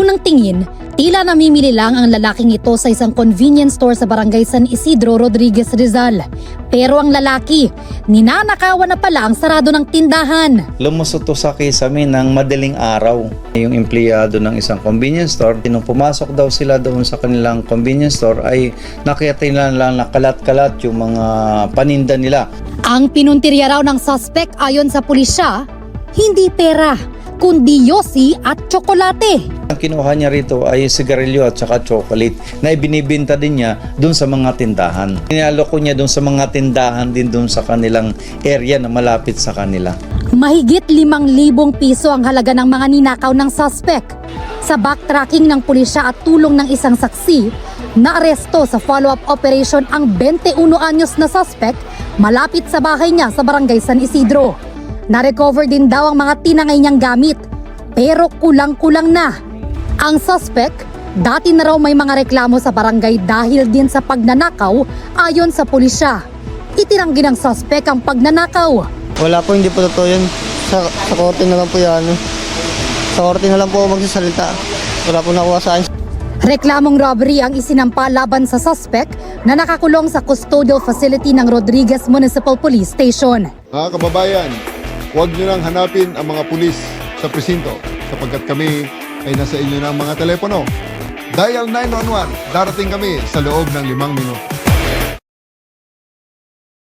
unang tingin, tila namimili lang ang lalaking ito sa isang convenience store sa barangay San Isidro, Rodriguez, Rizal. Pero ang lalaki, ninanakawan na pala ang sarado ng tindahan. Lumusot to sa kisame ng madaling araw. Yung empleyado ng isang convenience store, nung pumasok daw sila doon sa kanilang convenience store ay nakita nila lang nakalat-kalat yung mga paninda nila. Ang pinuntirya raw ng suspect ayon sa pulisya, hindi pera, kundi yosi at tsokolate. Ang kinuha niya rito ay sigarilyo at saka chocolate na ibinibinta din niya doon sa mga tindahan. Inaloko niya doon sa mga tindahan din doon sa kanilang area na malapit sa kanila. Mahigit limang libong piso ang halaga ng mga ninakaw ng suspect. Sa backtracking ng pulisya at tulong ng isang saksi, naaresto sa follow-up operation ang 21 anyos na suspect malapit sa bahay niya sa barangay San Isidro. Na-recover din daw ang mga tinangay niyang gamit, pero kulang-kulang na. Ang suspect, dati na raw may mga reklamo sa barangay dahil din sa pagnanakaw ayon sa pulisya. Itinanggi ng suspect ang pagnanakaw. Wala po, hindi po totoo yun. Sa, sa korte na lang po yan. Sa korte na lang po magsasalita. Wala po nakuha sa akin. Reklamong robbery ang isinampa laban sa suspect na nakakulong sa custodial facility ng Rodriguez Municipal Police Station. Mga kababayan, huwag nyo nang hanapin ang mga pulis sa presinto sapagkat kami ay nasa inyo ng mga telepono. Dial 911, darating kami sa loob ng limang minuto.